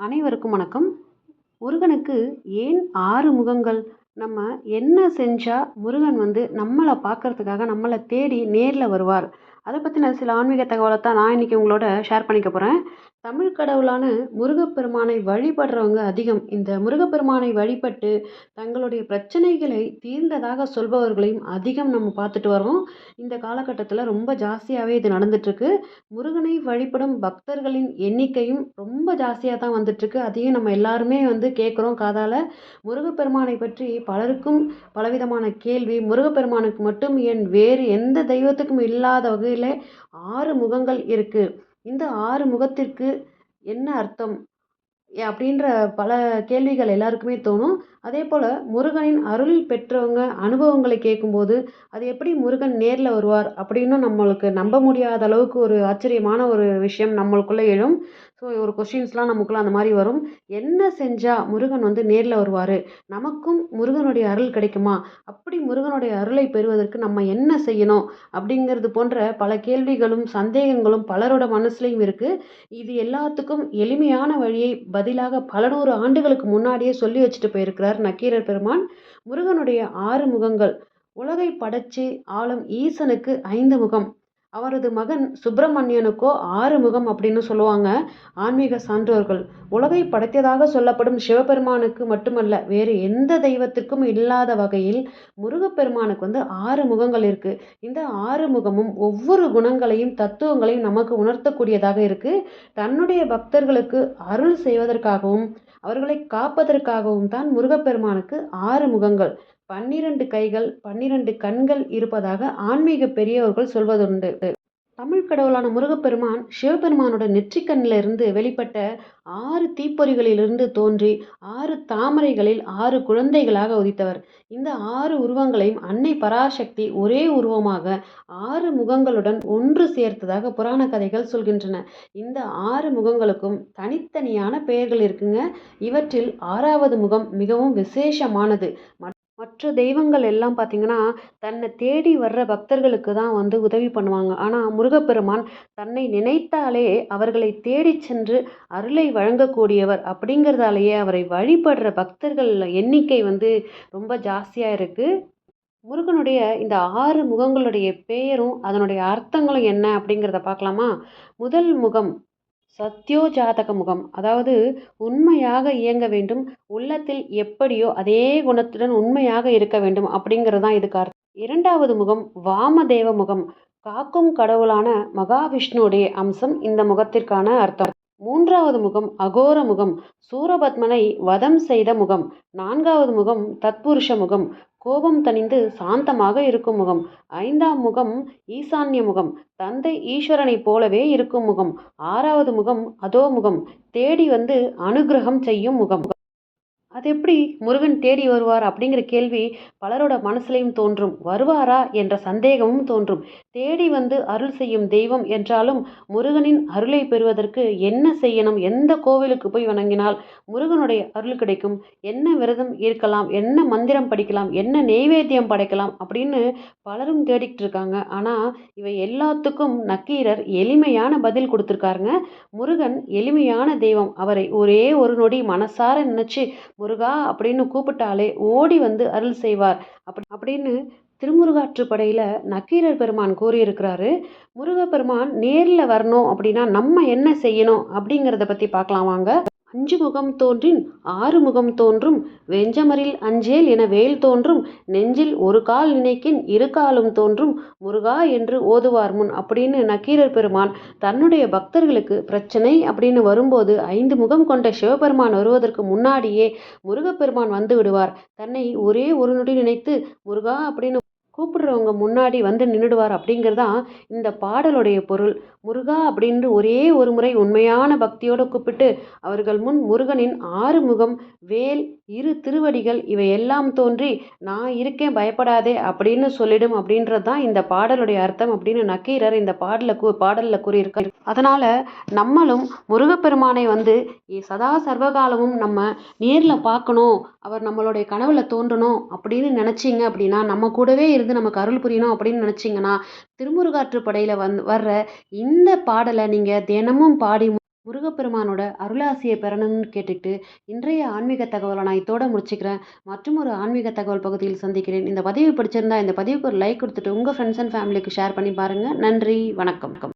அனைவருக்கும் வணக்கம். முருகனுக்கு ஏன் ஆறு முகங்கள்? நம்ம என்ன செஞ்சால் முருகன் வந்து நம்மளை பார்க்கறதுக்காக நம்மளை தேடி நேரில் வருவார்? அதை பற்றின சில ஆன்மீக தகவலை தான் நான் இன்றைக்கி உங்களோட ஷேர் பண்ணிக்க போகிறேன் தமிழ் கடவுளான முருகப்பெருமானை வழிபடுறவங்க அதிகம். இந்த முருகப்பெருமானை வழிபட்டு தங்களுடைய பிரச்சனைகளை தீர்ந்ததாக சொல்பவர்களையும் அதிகம் நம்ம பார்த்துட்டு வரோம் இந்த காலகட்டத்தில் ரொம்ப ஜாஸ்தியாகவே இது நடந்துட்டுருக்கு. முருகனை வழிபடும் பக்தர்களின் எண்ணிக்கையும் ரொம்ப ஜாஸ்தியாக தான் வந்துட்டுருக்கு. அதையும் நம்ம எல்லாருமே வந்து கேட்குறோம் காதால். முருகப்பெருமானை பற்றி பலருக்கும் பலவிதமான கேள்வி. முருகப்பெருமானுக்கு மட்டும் ஏன் வேறு எந்த தெய்வத்துக்கும் இல்லாத வகையில் ஆறு முகங்கள் இருக்குது இந்த ஆறு முகத்திற்கு என்ன அர்த்தம்? அப்படின்ற பல கேள்விகள் எல்லாருக்குமே தோணும். அதே போல் முருகனின் அருள் பெற்றவங்க அனுபவங்களை கேட்கும்போது அது எப்படி முருகன் நேரில் வருவார் அப்படின்னு நம்மளுக்கு நம்ப முடியாத அளவுக்கு ஒரு ஆச்சரியமான ஒரு விஷயம் நம்மளுக்குள்ளே எழும். ஸோ ஒரு கொஷின்ஸ்லாம் நமக்குள்ளே அந்த மாதிரி வரும். என்ன செஞ்சால் முருகன் வந்து நேரில் வருவார்? நமக்கும் முருகனுடைய அருள் கிடைக்குமா? அப்படி முருகனுடைய அருளை பெறுவதற்கு நம்ம என்ன செய்யணும்? அப்படிங்கிறது போன்ற பல கேள்விகளும் சந்தேகங்களும் பலரோட மனசுலையும் இருக்குது இது எல்லாத்துக்கும் எளிமையான வழியை பதிலாக பல நூறு ஆண்டுகளுக்கு முன்னாடியே சொல்லி வச்சுட்டு போயிருக்கிறார் நக்கீரர் பெருமான். முருகனுடைய ஆறு முகங்கள். உலகை படைச்சு ஆளும் ஈசனுக்கு ஐந்து முகம். அவரது மகன் சுப்பிரமணியனுக்கோ ஆறு முகம் அப்படின்னு சொல்லுவாங்க. ஆன்மீக சான்றோர்கள். உலகை படைத்ததாக சொல்லப்படும் சிவபெருமானுக்கு மட்டுமல்ல வேறு எந்த தெய்வத்திற்கும் இல்லாத வகையில் முருகப்பெருமானுக்கு வந்து ஆறு முகங்கள் இருக்கு. இந்த ஆறு முகமும் ஒவ்வொரு குணங்களையும் தத்துவங்களையும் நமக்கு உணர்த்தக்கூடியதாக இருக்கு. தன்னுடைய பக்தர்களுக்கு அருள் செய்வதற்காகவும் அவர்களை காப்பதற்காகவும் தான் முருகப்பெருமானுக்கு ஆறு முகங்கள். பன்னிரண்டு கைகள் பன்னிரண்டு கண்கள் இருப்பதாக ஆன்மீக பெரியவர்கள் சொல்வதுண்டு. தமிழ் கடவுளான முருகப்பெருமான் சிவபெருமானோட நெற்றிக்கண்ணிலிருந்து வெளிப்பட்ட ஆறு தீப்பொறிகளிலிருந்து தோன்றி ஆறு தாமரைகளில் ஆறு குழந்தைகளாக உதித்தவர். இந்த ஆறு உருவங்களையும் அன்னை பராசக்தி ஒரே உருவமாக ஆறு முகங்களுடன் ஒன்று சேர்த்ததாக புராண கதைகள் சொல்கின்றன. இந்த ஆறு முகங்களுக்கும் தனித்தனியான பெயர்கள் இருக்குங்க. இவற்றில் ஆறாவது முகம் மிகவும் விசேஷமானது. மற்ற தெய்வங்கள் எல்லாம் பார்த்திங்கன்னா தன்னை தேடி வர்ற பக்தர்களுக்கு தான் வந்து உதவி பண்ணுவாங்க. ஆனால் முருகப்பெருமான் தன்னை நினைத்தாலே அவர்களை தேடி சென்று அருளை வழங்கக்கூடியவர் அப்படிங்கிறதாலேயே அவரை வழிபடுற பக்தர்கள் எண்ணிக்கை வந்து ரொம்ப ஜாஸ்தியாக இருக்குது முருகனுடைய இந்த ஆறு முகங்களுடைய பெயரும் அதனுடைய அர்த்தங்களும் என்ன அப்படிங்கிறத பார்க்கலாமா? முதல் முகம் சத்யோஜாதக முகம் அதாவது உண்மையாக இயங்க வேண்டும். உள்ளத்தில் எப்படியோ அதே குணத்துடன் உண்மையாக இருக்க வேண்டும் அப்படிங்கிறது தான் இதுக்கு அர்த்தம். இரண்டாவது முகம் வாமதேவ முகம். காக்கும் கடவுளான மகாவிஷ்ணுடைய அம்சம் இந்த முகத்திற்கான அர்த்தம். மூன்றாவது முகம் அகோர முகம். சூரபத்மனை வதம் செய்த முகம். நான்காவது முகம் தத்புருஷ முகம். கோபம் தணிந்து சாந்தமாக இருக்கும் முகம். ஐந்தாம் முகம் ஈசான்ய முகம். தந்தை ஈஸ்வரனைப் போலவே இருக்கும் முகம். ஆறாவது முகம் அதோ முகம். தேடி வந்து அனுகிரகம் செய்யும் முகம். அது எப்படி முருகன் தேடி வருவார் அப்படிங்கிற கேள்வி பலரோட மனசுலையும் தோன்றும். வருவாரா என்ற சந்தேகமும் தோன்றும். தேடி வந்து அருள் செய்யும் தெய்வம் என்றாலும் முருகனின் அருளை பெறுவதற்கு என்ன செய்யணும்? எந்த கோவிலுக்கு போய் வணங்கினால் முருகனுடைய அருள் கிடைக்கும்? என்ன விரதம் இருக்கலாம்? என்ன மந்திரம் படிக்கலாம்? என்ன நெய்வேத்தியம் படைக்கலாம்? அப்படின்னு பலரும் தேடிக்கிட்டு இருக்காங்க. ஆனால் இவை எல்லாத்துக்கும் நக்கீரர் எளிமையான பதில் கொடுத்துருக்காருங்க. முருகன் எளிமையான தெய்வம். அவரை ஒரே ஒரு நொடி மனசார நினச்சி முருகா அப்படின்னு கூப்பிட்டாலே ஓடி வந்து அருள் செய்வார். அப்படி அப்படின்னு திருமுருகாற்றுப்படையில் நக்கீரர் பெருமான் கூறியிருக்கிறாரு. முருகப்பெருமான் நேரில் வரணும் அப்படின்னா நம்ம என்ன செய்யணும் அப்படிங்கிறத பற்றி பார்க்கலாம் வாங்க. அஞ்சு முகம் தோன்றின் ஆறு முகம் தோன்றும் வெஞ்சமரில் அஞ்சேல் என வேல் தோன்றும் நெஞ்சில் ஒரு கால் நினைக்கின் இரு காலும் தோன்றும் முருகா என்று ஓதுவார் முன் அப்படின்னு நக்கீரர் பெருமான் தன்னுடைய பக்தர்களுக்கு பிரச்சனை அப்படின்னு வரும்போது ஐந்து முகம் கொண்ட சிவபெருமான் வருவதற்கு முன்னாடியே முருகப்பெருமான் வந்து விடுவார். தன்னை ஒரே ஒரு நொடி நினைத்து முருகா அப்படின்னு கூப்பிடுறவங்க முன்னாடி வந்து நின்றுடுவார் அப்படிங்கிறது தான் இந்த பாடலுடைய பொருள். முருகா அப்படின்னு ஒரே ஒரு முறை உண்மையான பக்தியோடு கூப்பிட்டு அவர்கள் முன் முருகனின் ஆறுமுகம் வேல் இரு திருவடிகள் இவை எல்லாம் தோன்றி நான் இருக்கேன் பயப்படாதே அப்படின்னு சொல்லிடும் அப்படின்றது தான் இந்த பாடலுடைய அர்த்தம் அப்படின்னு நக்கீரர் இந்த பாடலில் கூ பாடலில் கூறியிருக்கார். அதனால் நம்மளும் முருகப்பெருமானை வந்து சதா சர்வகாலமும் நம்ம நேரில் பார்க்கணும் அவர் நம்மளுடைய கனவுல தோன்றணும் அப்படின்னு நினச்சிங்க அப்படின்னா நம்ம கூடவே இருந்து நமக்கு அருள் புரியணும் அப்படின்னு நினச்சிங்கன்னா திருமுருகாற்றுப்படையில் வந் வர்ற இந்த பாடலை நீங்கள் தினமும் பாடி முருகப்பெருமானோட அருளாசியை பெறணும்னு கேட்டுக்கிட்டு இன்றைய ஆன்மீக தகவலை நான் இதோட முடிச்சுக்கிறேன். மற்றும் ஒரு ஆன்மீக தகவல் பகுதியில் சந்திக்கிறேன். இந்த பதிவு பிடிச்சிருந்தா இந்த பதிவுக்கு ஒரு லைக் கொடுத்துட்டு உங்கள் ஃப்ரெண்ட்ஸ் அண்ட் ஃபேமிலிக்கு ஷேர் பண்ணி பாருங்கள் நன்றி வணக்கம்.